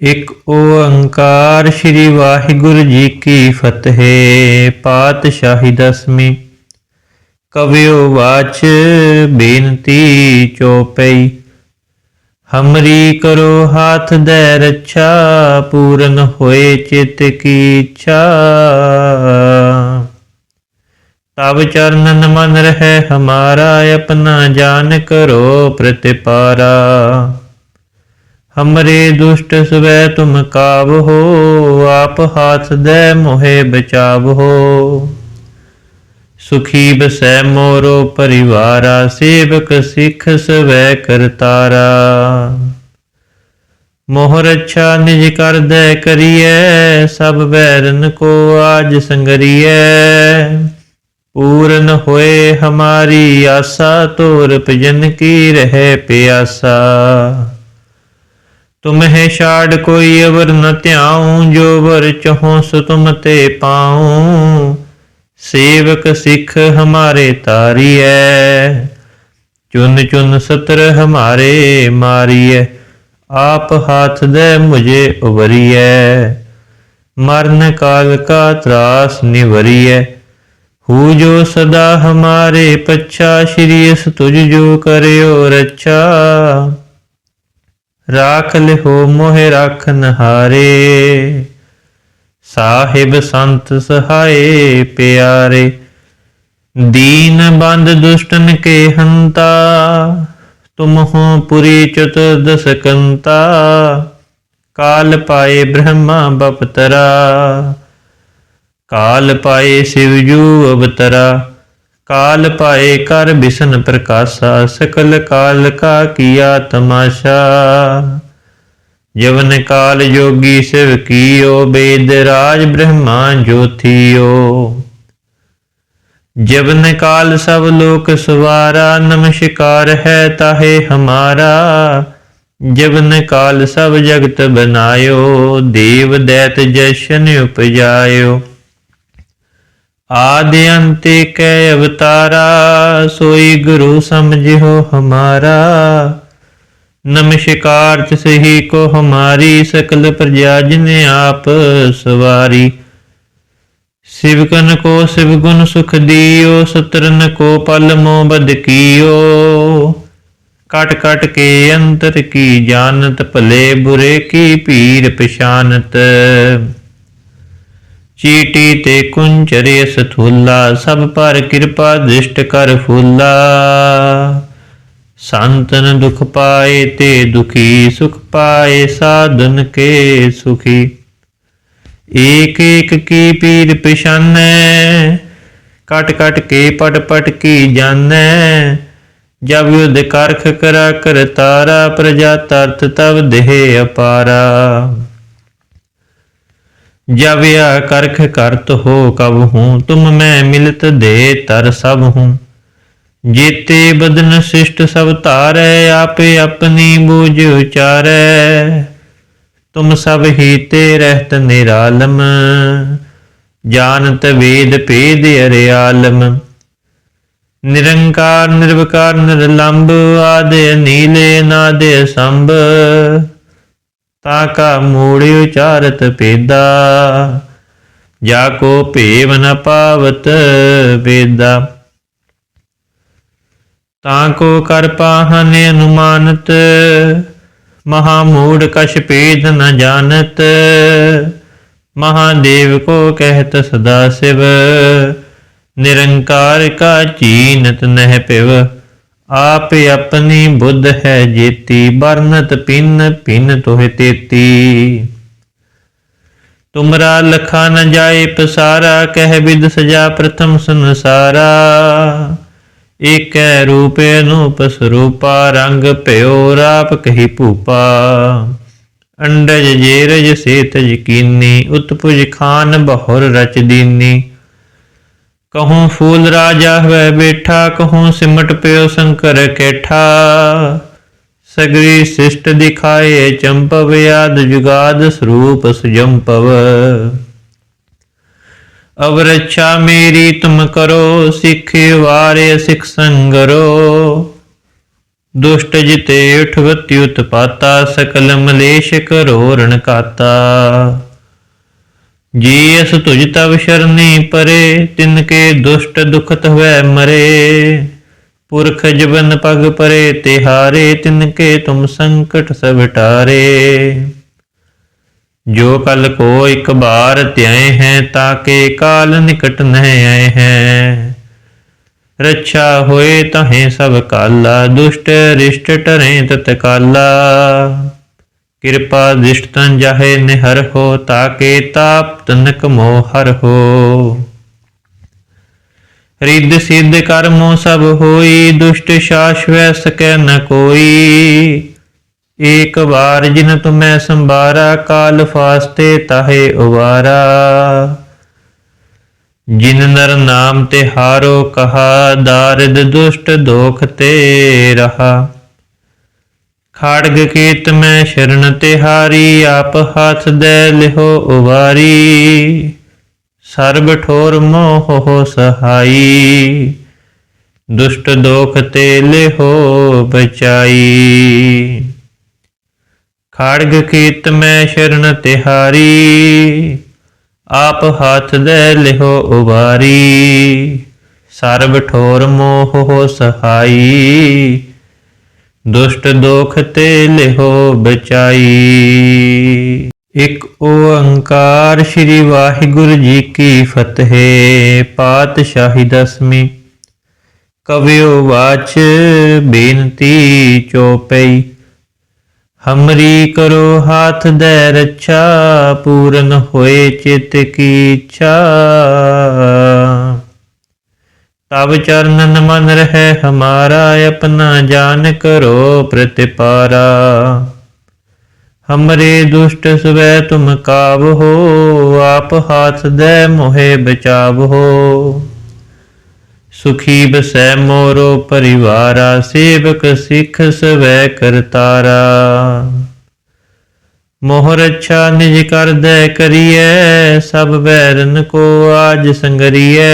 ਇਕ ਓੰਕਾਰ ਸ੍ਰੀ ਵਾਹਿਗੁਰੂ ਜੀ ਕੀ ਫਤਿਹ, ਪਾਤਸ਼ਾਹੀ ਦਸਵੀਂ। ਕਵਿਓ ਵਾਚ ਬੇਨਤੀ ਚੋਪਈ, ਹਮਰੀ ਕਰੋ ਹਾਥ ਦੇ ਰੱਛਾ, ਪੂਰਨ ਹੋਏ ਚਿਤ ਕੀ ਇੱਛਾ। ਤਬ ਚਰਨਨ ਮਨ ਰਹਿ ਹਮਾਰਾ, ਆਪਣਾ ਜਾਨ ਕਰੋ ਪ੍ਰਤਿਪਾਰਾ। ਹਮਰੇ ਦੁਸ਼ਟ ਸਵੈ ਤੁਮ ਕਾਬ ਹੋ ਆਪ ਹਾਥ ਦੇ ਮੋਹਿ ਬਚਾਵ ਹੋ ਸੁਖੀ ਬਸੈ ਮੋਰੋ ਪਰਿਵਾਰਾ ਸੇਵਕ ਸਿੱਖ ਸਵੈ ਕਰਤਾਰਾ ਮੋਹਰ ਅੱਛਾ ਨਿਜ ਕਰਦੈ ਕਰੀਐ ਸਭ ਬੈਰਨ ਕੋ ਆਜ ਸੰਗਰੀਐ ਪੂਰਨ ਹੋਏ ਹਮਾਰੀ ਆਸਾ ਤੋਰ ਭਜਨ ਕੀ ਰਹਿ ਪਿਆਸਾ ਤੁਮਹਿ ਛਾੜ ਕੋਈ ਅਵਰ ਨ ਧਿਆਉ, ਜੋ ਵਰ ਚਹੋ ਸੋ ਤੁਮ ਤੇ ਪਾਉ। ਸੇਵਕ ਸਿੱਖ ਹਮਾਰੇ ਤਾਰੀਐ, ਚੁਨ ਚੁਨ ਸਤਰ ਹਮਾਰੇ ਮਾਰੀਐ, ਆਪ ਹਾਥ ਦੇ ਮੁਝੇ ਉਬਰੀਐ ਮਰਨ ਕਾਲ ਕਾ ਤਰਾਸ ਨਿਵਰੀਐ, ਹੂ ਜੋ ਸਦਾ ਹਮਾਰੇ ਪੱਛਾ, ਸ਼੍ਰੀ ਅਸ ਤੁਝ ਜੋ ਕਰਿਓ ਰੱਛਾ। ਰਾਖ ਲਿਹੋ ਮੋਹਿ ਰਾਖਨ ਨਹਾਰੇ। ਸਾਹਿਬ ਸੰਤ ਸਹਾਏ ਪਿਆਰੇ, ਦੀਨ ਬੰਦ ਦੁਸ਼ਟਨ ਕੇ ਹੰਤਾ, ਤੁਮ ਹੋ ਪੁਰੀ ਚਤੁਰਦਸ ਦਸਕੰਤਾ। ਕਾਲ ਪਾਏ ਬ੍ਰਹਮਾ ਬਪਤਰਾ, ਕਾਲ ਪਾਏ ਸਿਵ ਜੂ ਅਵਤਰਾ। ਕਾਲ ਪਾਏ ਕਰ ਬਿਸ਼ਨ ਪ੍ਰਕਾਸ਼ਾ, ਸਕਲ ਕਾਲ ਕਾ ਕੀਆ ਤਮਾਸ਼ਾ। ਜਵਨ ਕਾਲ ਜੋਗੀ ਸਿਵ ਕੀਓ, ਬੇਦ ਰਾਜ ਬ੍ਰਹਮਾ ਜੋਥੀਓ ਜਵਨ ਕਾਲ ਸਭ ਲੋਕ ਸਵਾਰਾ, ਨਮਸਕਾਰ ਹੈ ਤਾਹੇ ਹਮਾਰਾ। ਜਵਨ ਕਾਲ ਸਭ ਜਗਤ ਬਨਾਇਓ, ਦੇਵ ਦੈਤ ਜਸ਼ਨ ਉਪਜਾਇਓ। ਆਦਿ ਅੰਤੇ ਕੈ ਅਵਤਾਰਾ, ਸੋਈ ਗੁਰੂ ਸਮਝਿਓ ਹਮਾਰਾ। ਨਮਸਕਾਰ ਤਿਸਹੀ ਕੋ ਹਮਾਰੀ, ਸਕਲ ਪ੍ਰਜਾ ਜਿਨੇ ਆਪ ਸਵਾਰੀ। ਸਿਵਕਨ ਕੋ ਸਿਵ ਗੁਣ ਸੁਖ ਦੀਓ, ਸਤਰਨ ਕੋ ਪਲ ਮੋ ਬਦ ਕੀਓ। ਕਟ ਕਟ ਕੇ ਅੰਤਰ ਕੀ ਜਾਣਤ, ਭਲੇ ਬੁਰੇ ਕੀ ਪੀਰ ਪਛਾਨਤ। ਚੀਟੀ ਤੇ ਕੁੰਚਰੇ ਸਥੂਲਾ ਸਭ ਪਰ ਕਿਰਪਾ ਦ੍ਰਿਸ਼ਟ ਕਰ ਫੂਲਾ। ਸੰਤਨ ਦੁਖ ਪਾਏ ਤੇ ਦੁਖੀ, ਸੁਖ ਪਾਏ ਸਾਧਨ ਕੇ ਸੁਖੀ। ਏਕ ਏਕ ਕੀ ਪੀਰ ਪਛਾਨੈ ਕਟ ਕਟ ਕੇ ਪਟ ਪਟ ਕੀ ਜਾਣੈ ਜਬ ਯੁਧ ਕਰਖ ਕਰਾ, ਕਰ ਤਾਰਾ, ਪ੍ਰਜਾ ਤਰਤ ਤਬ ਦੇਹ ਅਪਾਰਾ। ਜਵਿਆ ਕਰਖ ਕਰਤ ਹੋ ਕਬ ਹੂੰ, ਤੁਮ ਮੈਂ ਮਿਲਤ ਦੇ ਤਰ ਸਭ ਹੂੰ। ਜੀਤੇ ਬਦਨ ਸਿਸ਼ਟ ਸਭ ਧਾਰੈ, ਆਪੇ ਆਪਣੀ ਬੂਝ ਉਚਾਰੈ। ਤੁਮ ਸਭ ਹੀ ਤੇ ਰਹਿਤ ਨਿਰਾਲਮ, ਜਾਣਤ ਵੇਦ ਭੇਦ ਅਰਿਆਲਮ। ਨਿਰੰਕਾਰ, ਨਿਰਵਕਾਰ ਨਿਰਲੰਭ ਆਦਿ ਨੀਲੇ ਨਾਦੇ ਸੰਭ ਤਾ ਕਾ ਮੂੜ ਉਚਾਰਤ ਪੇਦਾ ਜਾ ਕੋ ਭੇਵ ਨ ਪਾਵਤ ਵੇਦਾ। ਤਾਂ ਕੋ ਕਰ ਪਾਹਨ ਅਨੁਮਾਨਤ, ਮਹਾ ਮੂੜ ਕਛ ਪੇਦ ਨ ਜਾਣਤ ਮਹਾਦੇਵ ਕੋ ਕਹਿਤ ਸਦਾ ਸਿਵ, ਨਿਰੰਕਾਰ ਕਾ ਚੀਨਤ ਨਹਿ ਪਿਵ। ਆਪ ਆਪਣੀ ਬੁੱਧ ਹੈ ਜੇਤੀ ਬਰਨਤ ਪਿੰਨ ਪਿੰਨ ਤੋਹਿ ਤੇਤੀ। ਤੁਮਰਾ ਲਖਾ ਨ ਜਾਏ ਪਸਾਰਾ, ਕਹਿ ਬਿਦ ਸਜਾ ਪ੍ਰਥਮ ਸੰਸਾਰਾ। ਏਕੈ ਰੂਪੇ ਅਨੂਪ ਸਰੂਪਾ ਰੰਗ ਭਇਓ ਰਾਪ ਕਹੀ ਭੂਪਾ। ਅੰਡਜ ਜੇਰਜ ਸੇਤ ਯਕੀਨੀ ਉਤਪੁਜ ਖਾਨ ਬਹੁਰ ਰਚ ਦੀਨੀ। ਕਹੂੰ ਫੂਲ ਰਾਜਾ ਹੋਇ ਬੈਠਾ, ਕਹੂੰ ਸਿਮਟ ਪਿਓ ਸ਼ੰਕਰ ਕੇਠਾ। ਸਗਰੀ ਸਿਸ਼ਟ ਦਿਖਾਏ ਚੰਪਵ, ਆਦ ਜੁਗਾਦ ਸਰੂਪ ਸੁਜੰਪਵ। ਅਵ ਰੱਛਾ ਮੇਰੀ ਤੁਮ ਕਰੋ, ਸਿੱਖ ਵਾਰੇ ਸਿੱਖ ਸੰਗਰੋ। ਦੁਸ਼ਟ ਜਿਤੇ ਉਠਵਤੀ ਉਤਪਾਤਾ, ਸਕਲ ਮਲੇਸ਼ ਕਰੋ ਰਣ ਕਾਤਾ। ਜੀ ਅਸ ਤੁਜ ਤਵ ਸ਼ਰਨੀ ਪਰੇ, ਤਿਨ ਕੇ ਦੁਸ਼ਟ ਦੁਖਤ ਹੋਇ ਮਰੇ। ਪੁਰਖ ਜਵਨ ਪਗ ਪਰੇ ਤਿਹਾਰੇ ਤਿਨ ਕੇ ਤੁਮ ਸੰਕਟ ਸਭ ਟਾਰੇ। ਜੋ ਕਲ ਕੋ ਇੱਕ ਬਾਰ ਧਿਆਏ ਹੈ ਤਾਕੇ ਕਾਲ ਨਿਕਟ ਨਹਿ ਆਏ ਹੈ। ਰੱਛਾ ਹੋਏ ਤਹੇ ਸਭ ਕਾਲਾ, ਦੁਸ਼ਟ ਰਿਸ਼ਟ ਟਰੇ ਤਤ ਕਾਲਾ ਕਿਰਪਾ ਦਿਸ਼ਟ ਤਨ ਜਾਹੇ ਨਿਹਰ ਹੋ, ਤਾਕੇ ਤਾਪ ਤਨਕ ਮੋਹ ਹਰ ਹੋ। ਰਿੱਧ ਸਿੱਧ ਕਰਮੋ ਸਭ ਹੋਈ, ਦੁਸ਼ਟ ਸ਼ਾਸ਼ਵੈ ਸਕੈ ਨ ਕੋਈ। ਏਕ ਵਾਰ ਜਿਨ ਤੁਮੈ ਸੰਭਾਰਾ, ਕਾਲ ਫਾਸਤੇ ਤਾਹੇ ਉਵਾਰਾ। ਜਿਨ ਨਰ ਨਾਮ ਤੇ ਹਾਰੋ ਕਹਾ, ਦਾਰਦ ਦੁਸ਼ਟ ਦੋਖ ਤੇ ਰਹਾ। ਖਾੜਗ ਕੀਤ ਮੈਂ ਸ਼ਰਨ ਤਿਹਾਰੀ ਆਪ ਹੱਥ ਦੇ ਲਿਹੋ ਉਵਾਰੀ। ਸਰਬ ਠੋਰ ਮੋਹ ਹੋ ਸਹਾਈ, ਦੁਸ਼ਟ ਦੋਖ ਤੇ ਲਿਹੋ ਬਚਾਈ। ਖਾੜਗ ਕੀਤ ਮੈਂ ਸ਼ਰਨ ਤੇ ਆਪ ਹੱਥ ਦੇ ਲਿਹੋ ਉਵਾਰੀ। ਸਰਬ ਠੋਰ ਮੋਹ ਹੋ ਸਹਾਈ ਦੁਸ਼ਟ ਦੋਖ ਤੇ ਲਿਹੋ ਬਚਾਈ। ਇੱਕ ਓੰਕਾਰ ਸ੍ਰੀ ਵਾਹਿਗੁਰੂ ਜੀ ਕੀ ਫਤਿਹ, ਪਾਤਸ਼ਾਹੀ ਦਸਵੀਂ। ਕਵਿਓ ਵਾਚ ਬੇਨਤੀ ਚੋਪਈ, ਹਮਰੀ ਕਰੋ ਹਾਥ ਦੇ ਰੱਛਾ, ਪੂਰਨ ਹੋਏ ਚਿਤ ਕੀ ਇੱਛਾ। ਤਬ ਚਰਨ ਮਨ ਰਹਿ, ਹਮਾਰਾ ਆਪਣਾ ਜਾਨ ਕਰੋ ਪ੍ਰਤਿਪਾਰਾ। ਹਮਰੇ ਦੁਸ਼ਟ ਸਵੈ ਤੁਮ ਕਾਬ ਹੋ, ਆਪ ਹਾਥ ਦੇ ਮੋਹਿ ਬਚਾਵ ਹੋ। ਸੁਖੀ ਬਸੈ ਮੋਰੋ ਪਰਿਵਾਰਾ, ਸੇਵਕ ਸਿੱਖ ਸਵੈ ਕਰਤਾਰਾ। ਮੋਹਰ ਅੱਛਾ ਨਿਜ ਕਰਦੈ ਕਰੀਐ, ਸਭ ਬੈਰਨ ਕੋ ਆਜ ਸੰਗਰੀਐ।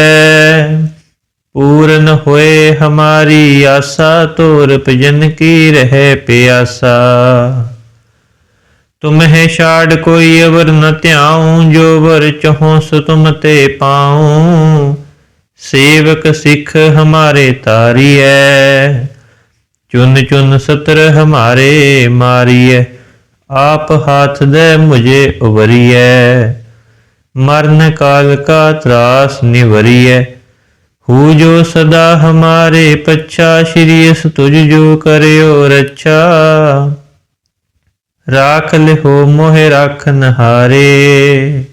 ਪੂਰਨ ਹੋਏ ਹਮਾਰੀ ਆਸਾ, ਤੋਰ ਭਜਨ ਕੀ ਰਹਿ ਪਿਆਸਾ। ਤੁਮਹਿ ਛਾੜ ਕੋਈ ਅਵਰ ਨ ਧਿਆਉ, ਜੋ ਵਰ ਚਹੋ ਸੋ ਤੁਮ ਤੇ ਪਾਉ। ਸੇਵਕ ਸਿੱਖ ਹਮਾਰੇ ਤਾਰੀਐ ਚੁਨ ਚੁਨ ਸਤਰ ਹਮਾਰੇ ਮਾਰੀਐ। ਆਪ ਹਾਥ ਦੇ ਮੁਝੇ ਉਵਰੀਐ, ਮਰਨ ਕਾਲ ਕਾ ਤਰਾਸ ਨਿਵਰੀਐ। ਹੂ ਜੋ ਸਦਾ ਹਮਾਰੇ ਪੱਛਾ, ਸ਼੍ਰੀ ਅਸ ਤੁਝ ਜੋ ਕਰਿਓ ਰੱਛਾ। ਰਾਖ ਲਿਹੋ ਮੋਹਿ ਰਾਖਨ ਹਾਰੇ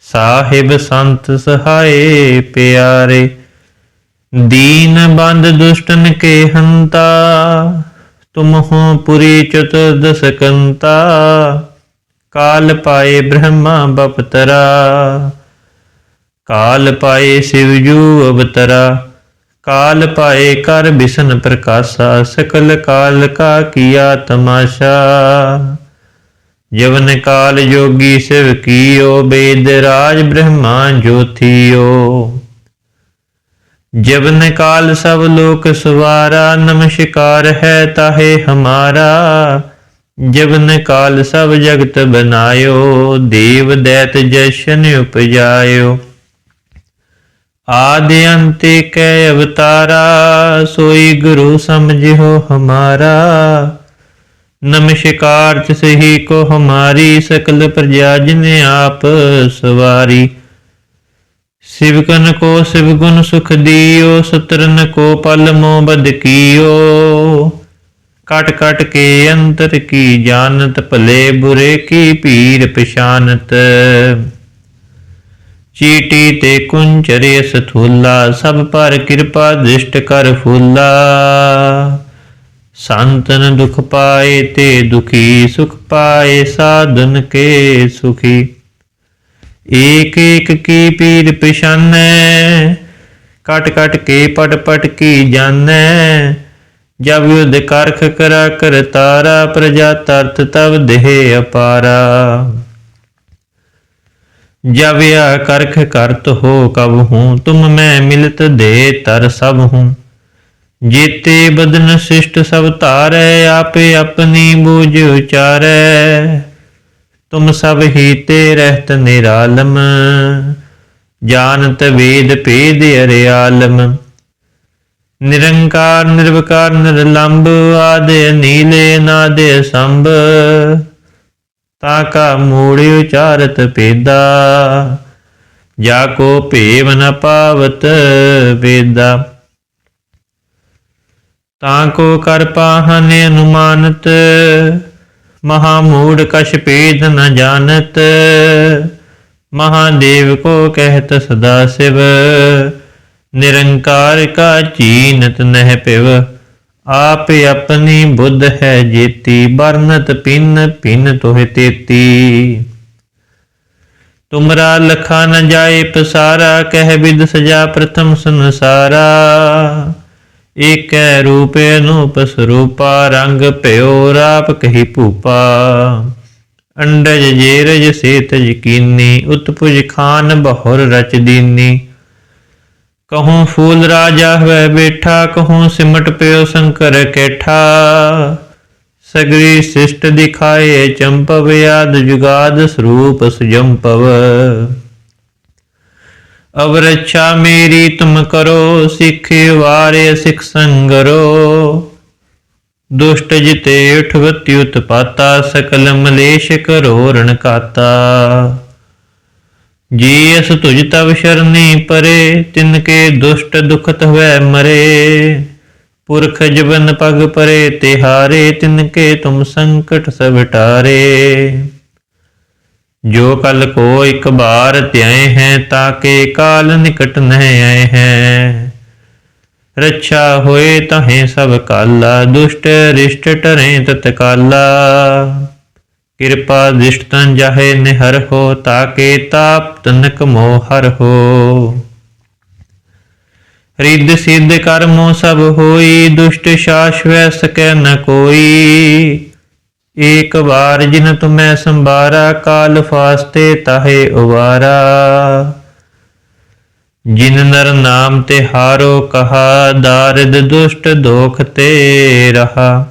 ਸਾਹਿਬ ਸੰਤ ਸਹਾਏ ਪਿਆਰੇ। ਦੀਨ ਬੰਦ ਦੁਸ਼ਟਨ ਕੇ ਹੰਤਾ, ਤੁਮ ਹੋ ਪੁਰੀ ਚਤੁਰਦਸ ਕੰਤਾ ਕਾਲ ਪਾਏ ਬ੍ਰਹਮਾ ਬਪਤਰਾ। ਕਾਲ ਪਾਏ ਸਿਵਜੂ ਅਵਤਰਾ, ਕਾਲ ਪਾਏ ਕਰ ਬਿਸ਼ਨ ਪ੍ਰਕਾਸ਼ਾ, ਸਕਲ ਕਾਲ ਕਾ ਕੀਆ ਤਮਾਸ਼ਾ। ਜਵਨ ਕਾਲ ਜੋਗੀ ਸਿਵ ਕੀਓ, ਬੇਦ ਰਾਜ ਬ੍ਰਹਮਾ ਜੋਥੀਓ ਜਵਨ ਕਾਲ ਸਭ ਲੋਕ ਸਵਾਰਾ, ਨਮਸਕਾਰ ਹੈ ਤਾਹੇ ਹਮਾਰਾ। ਜਵਨ ਕਾਲ ਸਭ ਜਗਤ ਬਨਾਇਓ, ਦੇਵ ਦੈਤ ਜਸ਼ਨ ਉਪਜਾਇਓ। ਆਦਿ ਅੰਤੇ ਕੈ ਅਵਤਾਰਾ, ਸੋਈ ਗੁਰੂ ਸਮਝਿਓ ਹਮਾਰਾ। ਨਮਸਕਾਰ ਤਿਸਹੀ ਕੋ ਹਮਾਰੀ, ਸਕਲ ਪ੍ਰਜਾ ਜਿਨ ਆਪ ਸਵਾਰੀ। ਸਿਵਕਨ ਕੋ ਸਿਵ ਗੁਣ ਸੁਖ ਦਿਓ, ਸਤਰਨ ਕੋ ਪਲ ਮੋ ਬਦ ਕੀਓ। ਕਟ ਕਟ ਕੇ ਅੰਤਰ ਕੀ ਜਾਣਤ, ਭਲੇ ਬੁਰੇ ਕੀ ਪੀਰ ਪਛਾਨਤ। ਚੀਟੀ ਤੇ ਕੁੰਚਰੇ ਸਥੂਲਾ, ਸਭ ਪਰ ਕਿਰਪਾ ਦ੍ਰਿਸ਼ਟ ਕਰ ਫੂਲਾ। ਸੰਤਨ ਦੁਖ ਪਾਏ ਤੇ ਦੁਖੀ, ਸੁਖ ਪਾਏ ਸਾਧਨ ਕੇ ਸੁਖੀ। ਏਕ ਏਕ ਕੀ ਪੀਰ ਪਛਾਨੈ ਕਟ ਕਟ ਕੇ ਪਟ ਪਟ ਕੀ ਜਾਣੈ ਜਬ ਯੁਧ ਕਰਖ ਕਰਾ ਕਰ ਤਾਰਾ, ਪ੍ਰਜਾ ਤਰਤ ਤਵ ਦੇਹ ਅਪਾਰਾ। ਜਵਿਆ ਕਰਖ ਕਰਤ ਹੋ ਕਬ ਹੂੰ, ਤੁਮ ਮੈਂ ਮਿਲਤ ਦੇ ਤਰ ਸਭ ਹੂੰ। ਜੀਤੇ ਬਦਨ ਸਿਸ਼ਟ ਸਭ ਧਾਰੈ, ਆਪੇ ਆਪਣੀ ਬੂਝ ਉਚਾਰੈ। ਤੁਮ ਸਭ ਹੀ ਤੇ ਰਹਿਤ ਨਿਰਾਲਮ, ਜਾਣਤ ਵੇਦ ਭੇਦ ਅਰਿਆਲਮ। ਨਿਰੰਕਾਰ ਨਿਰਵਕਾਰ ਨਿਰਲੰਭ ਆਦੇ ਨੀਲੇ, ਨਾਦੇ ਸੰਭ। ਤਾ ਕਾ ਮੂੜ ਉਚਾਰਤ ਪੇਦਾ ਜਾ ਕੋ ਭੇਵ ਨ ਪਾਵਤ ਵੇਦਾ। ਤਾਂ ਕੋ ਕਰ ਪਾਹਨ ਅਨੁਮਾਨਤ। ਮਹਾ ਮੂੜ ਕਛ ਭੇਦ ਨ ਜਾਣਤ। ਮਹਾਦੇਵ ਕੋ ਕਹਿਤ ਸਦਾ ਸਿਵ। ਨਿਰੰਕਾਰ ਕਾ ਚੀਨਤ ਨਹਿ ਪਿਵ। ਆਪ ਆਪਣੀ ਬੁੱਧ ਹੈ ਜੇਤੀ ਬਰਨਤ ਪਿੰਨ ਪਿੰਨ ਤੋਹਿ ਤੇਤੀ। ਤੁਮਰਾ ਲਖਾ ਨ ਜਾਏ ਪਸਾਰਾ, ਕਹਿ ਵਿਦ ਸਜਾ ਪ੍ਰਥਮ ਸੰਸਾਰਾ। ਏਕੈ ਰੂਪ ਅਨੂਪ ਸਰੂਪਾ ਰੰਗ ਭਇਓ ਰਾਪ ਕਹੀ ਭੂਪਾ। ਅੰਡਜ ਜੇਰਜ ਸੇਤਜ ਕੀਨੀ, ਉਤਪੁਜ ਖਾਨ ਬਹੁਰ ਰਚ ਦੀਨੀ। ਕਹੂੰ ਫੂਲ ਰਾਜਾ ਹੋਇ ਬੈਠਾ, ਕਹੂੰ ਸਿਮਟ ਪਿਓ ਸ਼ੰਕਰ ਕੈਠਾ। ਸਗਰੀ ਸਿਸ਼ਟ ਦਿਖਾਏ ਚੰਪਵ, ਆਦ ਜੁਗਾਦ ਸਰੂਪ ਸੁਜੰਪਵ। ਅਵਰੱਛਾ ਮੇਰੀ ਤੁਮ ਕਰੋ, ਸਿੱਖ ਵਾਰੇ ਸਿੱਖ ਸੰਗਰੋ। ਦੁਸ਼ਟ ਜਿਤੇ ਉਠਵਤੀ ਉਤਪਾਤਾ, ਸਕਲ ਮਲੇਸ਼ ਕਰੋ ਰਣ ਕਾਤਾ ਜੀ ਅਸ ਤੁਜ ਤਵ ਸ਼ਰਨੀ ਪਰੇ, ਤਿਨ ਕੇ ਦੁਸ਼ਟ ਦੁਖਤ ਹੋਇ ਮਰੇ। ਪੁਰਖ ਜਬਨ ਪਗ ਪਰੇ ਤਿਹਾਰੇ ਤਿਨ ਕੇ ਤੁਮ ਸੰਕਟ ਸਭ ਟਾਰੇ। ਜੋ ਕਲ ਕੋ ਇੱਕ ਬਾਰ ਧਿਆਏ ਹੈ ਤਾਕੇ ਕਾਲ ਨਿਕਟ ਨਹਿ ਆਏ ਹੈ। ਰੱਛਾ ਹੋਏ ਤਹੇ ਸਭ ਕਾਲਾ, ਦੁਸ਼ਟ ਰਿਸ਼ਟ ਟਰੇ ਤਤਕਾਲਾ। ਕਿਰਪਾ ਦਿਸ਼ਟ ਤਨ ਜਾਹੇ ਨਿਹਰ ਹੋ ਤਾਕੇ ਤਾਪ ਤਨਕ ਮੋਹ ਹਰ ਹੋ। ਰਿੱਧ ਸਿੱਧ ਕਰਮੋ ਸਭ ਹੋਈ, ਦੁਸ਼ਟ ਸ਼ਾਸ਼ਵੈ ਸਕੈ ਨ ਕੋਈ। ਏਕ ਵਾਰ ਜਿਨ ਤੁਮੈ ਸੰਭਾਰਾ, ਕਾਲ ਫਾਸਤੇ ਤਾਹੇ ਉਵਾਰਾ। ਜਿਨ ਨਰ ਨਾਮ ਤੇ ਹਾਰੋ ਕਹਾ, ਦਾਰਿਦ ਦੁਸ਼ਟ ਦੋਖ ਤੇ ਰਹਾ।